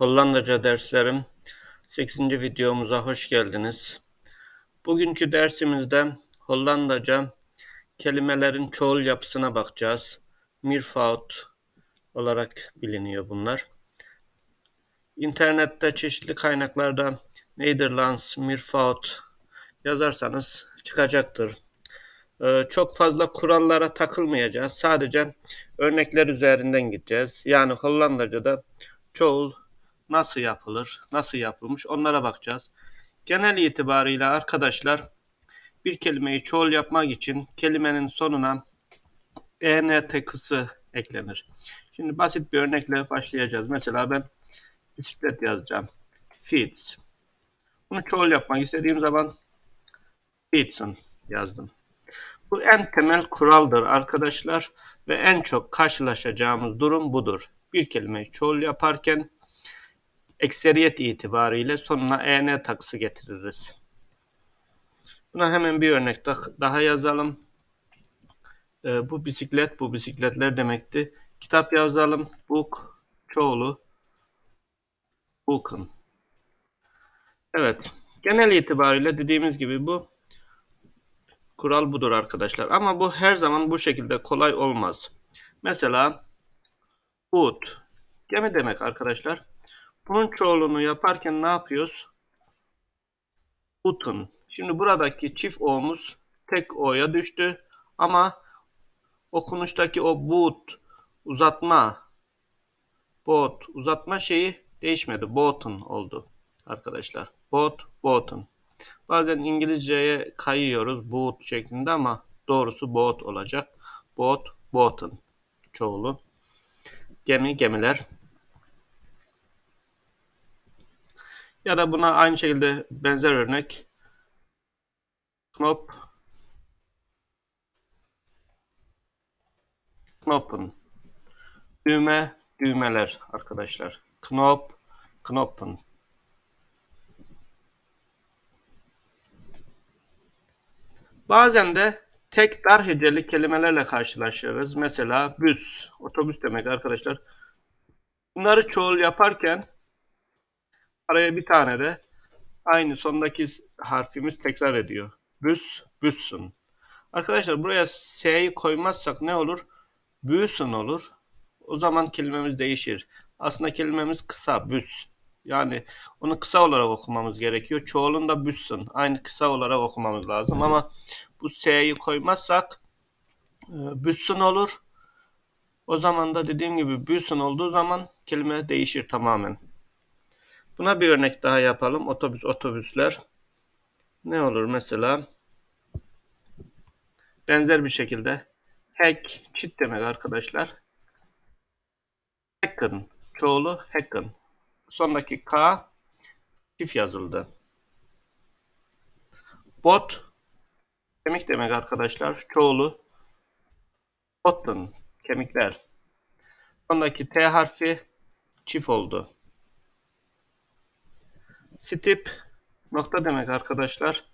Hollandaca derslerim 8. videomuza hoş geldiniz. Bugünkü dersimizde Hollandaca kelimelerin çoğul yapısına bakacağız. Meervoud olarak biliniyor bunlar. İnternette çeşitli kaynaklarda Nederlands Meervoud yazarsanız çıkacaktır. Ee, çok fazla kurallara takılmayacağız. Sadece örnekler üzerinden gideceğiz. Yani Hollandaca'da çoğul nasıl yapılır, nasıl yapılmış onlara bakacağız. Genel itibarıyla arkadaşlar bir kelimeyi çoğul yapmak için kelimenin sonuna ENT kısı eklenir. Şimdi basit bir örnekle başlayacağız. Mesela ben bisiklet yazacağım. Feeds. Bunu çoğul yapmak istediğim zaman feedsin yazdım. Bu en temel kuraldır arkadaşlar ve en çok karşılaşacağımız durum budur. Bir kelimeyi çoğul yaparken ekseriyet itibariyle sonuna en takısı getiririz. Buna hemen bir örnek daha yazalım. E, bu bisiklet, bu bisikletler demekti. Kitap yazalım. Book, çoğulu. Book'un. Evet. Genel itibariyle dediğimiz gibi bu kural budur arkadaşlar. Ama bu her zaman bu şekilde kolay olmaz. Mesela boot. Gemi demek arkadaşlar. Bunun çoğulunu yaparken ne yapıyoruz? Utun. Şimdi buradaki çift o'muz tek o'ya düştü. Ama okunuştaki o boot uzatma bot uzatma şeyi değişmedi. Botun oldu arkadaşlar. Bot, botun. Bazen İngilizceye kayıyoruz boot şeklinde ama doğrusu bot olacak. Bot, botun çoğulu. Gemi, gemiler. Ya da buna aynı şekilde benzer örnek. Knop knoppen. Düğme düğmeler arkadaşlar. Knop knoppen. Bazen de tek dar heceli kelimelerle karşılaşıyoruz. Mesela büs, otobüs demek arkadaşlar. Bunları çoğul yaparken Araya bir tane de aynı sondaki harfimiz tekrar ediyor. Büs, büssün. Arkadaşlar buraya S'yi koymazsak ne olur? Büsün olur. O zaman kelimemiz değişir. Aslında kelimemiz kısa, büs. Yani onu kısa olarak okumamız gerekiyor. Çoğulunda büssün. Aynı kısa olarak okumamız lazım ama bu S'yi koymazsak e, büssün olur. O zaman da dediğim gibi büsün olduğu zaman kelime değişir tamamen. Buna bir örnek daha yapalım. Otobüs, otobüsler. Ne olur mesela? Benzer bir şekilde hack, çit demek arkadaşlar. Hacken, çoğulu hacken. Sondaki K çift yazıldı. Bot, kemik demek arkadaşlar. Çoğulu botten, kemikler. Sondaki T harfi çift oldu. Stip nokta demek arkadaşlar.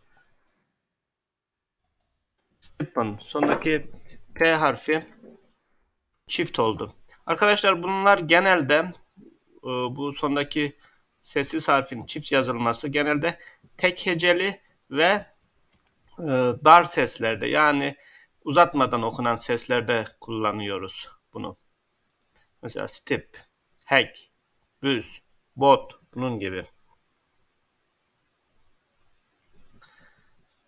Stipen sondaki P harfi çift oldu. Arkadaşlar bunlar genelde e, bu sondaki sessiz harfin çift yazılması genelde tek heceli ve e, dar seslerde yani uzatmadan okunan seslerde kullanıyoruz bunu. Mesela stip, hack, büz, bot bunun gibi.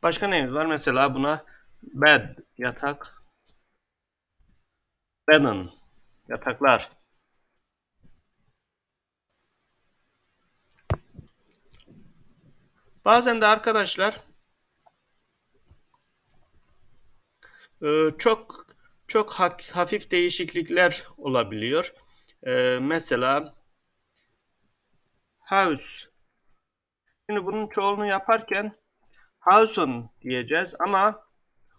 Başka neyimiz var? Mesela buna bed, yatak. Bedden, yataklar. Bazen de arkadaşlar e, çok çok hafif değişiklikler olabiliyor. E, mesela house. Şimdi bunun çoğulunu yaparken Hausen diyeceğiz ama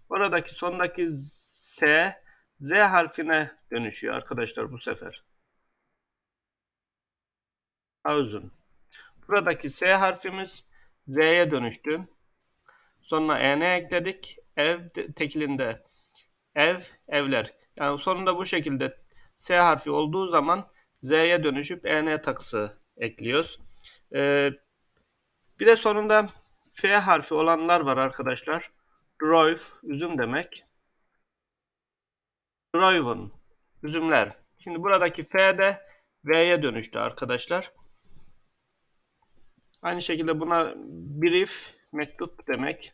oradaki sondaki S Z harfine dönüşüyor arkadaşlar bu sefer. Hausen. Buradaki S harfimiz Z'ye dönüştü. Sonra EN ekledik. Ev tekilinde ev, evler. Yani sonunda bu şekilde S harfi olduğu zaman Z'ye dönüşüp EN takısı ekliyoruz. Ee, bir de sonunda F harfi olanlar var arkadaşlar. Drive, üzüm demek. Driven, üzümler. Şimdi buradaki F de V'ye dönüştü arkadaşlar. Aynı şekilde buna brief, mektup demek.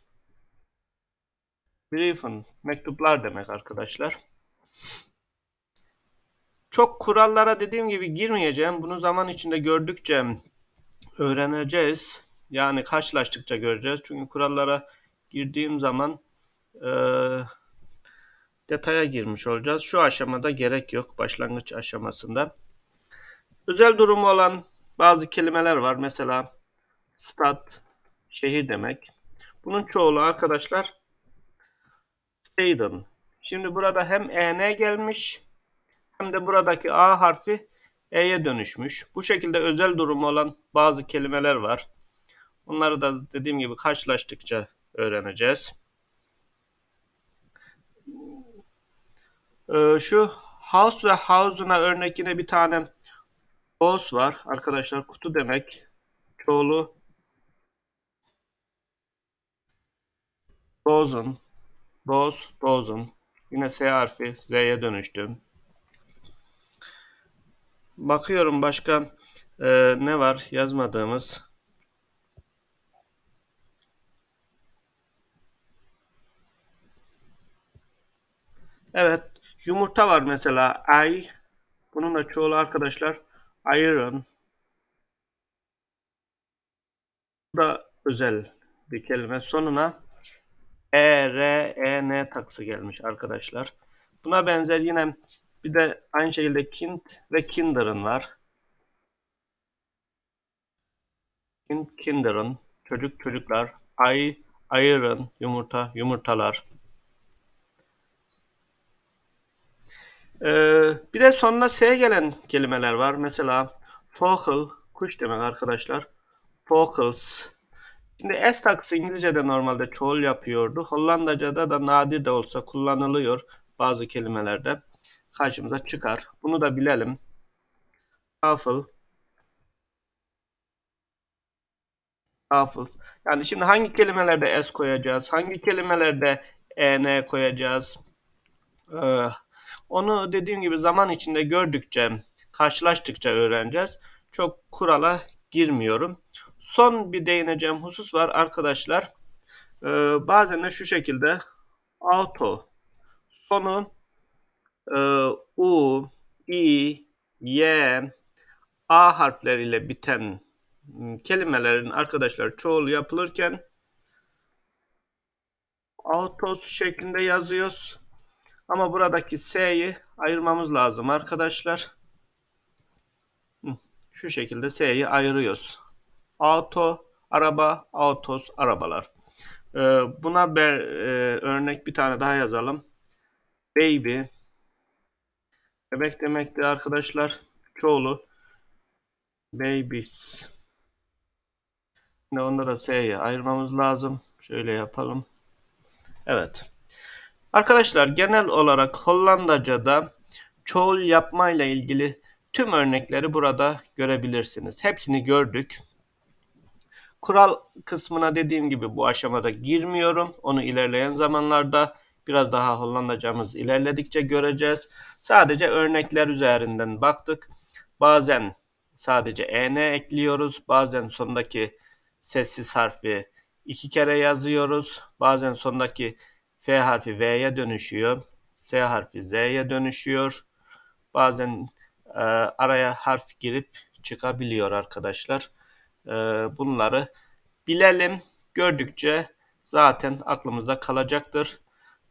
Briefing, mektuplar demek arkadaşlar. Çok kurallara dediğim gibi girmeyeceğim. Bunu zaman içinde gördükçe öğreneceğiz. Yani karşılaştıkça göreceğiz. Çünkü kurallara girdiğim zaman e, detaya girmiş olacağız. Şu aşamada gerek yok. Başlangıç aşamasında. Özel durumu olan bazı kelimeler var. Mesela stat, şehir demek. Bunun çoğulu arkadaşlar Staden. Şimdi burada hem en gelmiş hem de buradaki a harfi e'ye dönüşmüş. Bu şekilde özel durumu olan bazı kelimeler var. Bunları da dediğim gibi karşılaştıkça öğreneceğiz. Ee, şu house ve house'una örnek yine bir tane house var. Arkadaşlar kutu demek. Çoğulu dozen, doz, dozen. Yine S harfi Z'ye dönüştüm. Bakıyorum başka e, ne var yazmadığımız. Evet. Yumurta var mesela. Ay. Bunun da çoğulu arkadaşlar. Iron. Bu da özel bir kelime. Sonuna E, R, E, N taksı gelmiş arkadaşlar. Buna benzer yine bir de aynı şekilde kind ve kinder'ın var. Kind, kinder'ın. Çocuk, çocuklar. Ay, ayırın. Yumurta, yumurtalar. Ee, bir de sonuna S gelen kelimeler var. Mesela focal, kuş demek arkadaşlar. Focals. Şimdi S takısı İngilizce'de normalde çoğul yapıyordu. Hollandaca'da da nadir de olsa kullanılıyor bazı kelimelerde. Karşımıza çıkar. Bunu da bilelim. Tafel. Tafels. Yani şimdi hangi kelimelerde S koyacağız? Hangi kelimelerde EN koyacağız? Ee, onu dediğim gibi zaman içinde gördükçe, karşılaştıkça öğreneceğiz. Çok kurala girmiyorum. Son bir değineceğim husus var arkadaşlar. Ee, bazen de şu şekilde auto sonu e, u, i, y, a harfleriyle biten kelimelerin arkadaşlar çoğul yapılırken autos şeklinde yazıyoruz. Ama buradaki S'yi ayırmamız lazım arkadaşlar. Şu şekilde S'yi ayırıyoruz. Auto, araba, autos, arabalar. Ee, buna bir e, örnek bir tane daha yazalım. Baby. Bebek demekti arkadaşlar. Çoğulu. Babies. Şimdi onda da S'yi ayırmamız lazım. Şöyle yapalım. Evet. Arkadaşlar genel olarak Hollandaca'da çoğul yapma ile ilgili tüm örnekleri burada görebilirsiniz. Hepsini gördük. Kural kısmına dediğim gibi bu aşamada girmiyorum. Onu ilerleyen zamanlarda biraz daha Hollandacamız ilerledikçe göreceğiz. Sadece örnekler üzerinden baktık. Bazen sadece en ekliyoruz. Bazen sondaki sessiz harfi iki kere yazıyoruz. Bazen sondaki F harfi V'ye dönüşüyor. S harfi Z'ye dönüşüyor. Bazen e, araya harf girip çıkabiliyor arkadaşlar. E, bunları bilelim. Gördükçe zaten aklımızda kalacaktır.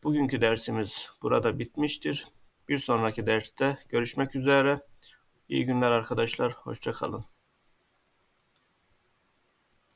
Bugünkü dersimiz burada bitmiştir. Bir sonraki derste görüşmek üzere. İyi günler arkadaşlar. Hoşçakalın.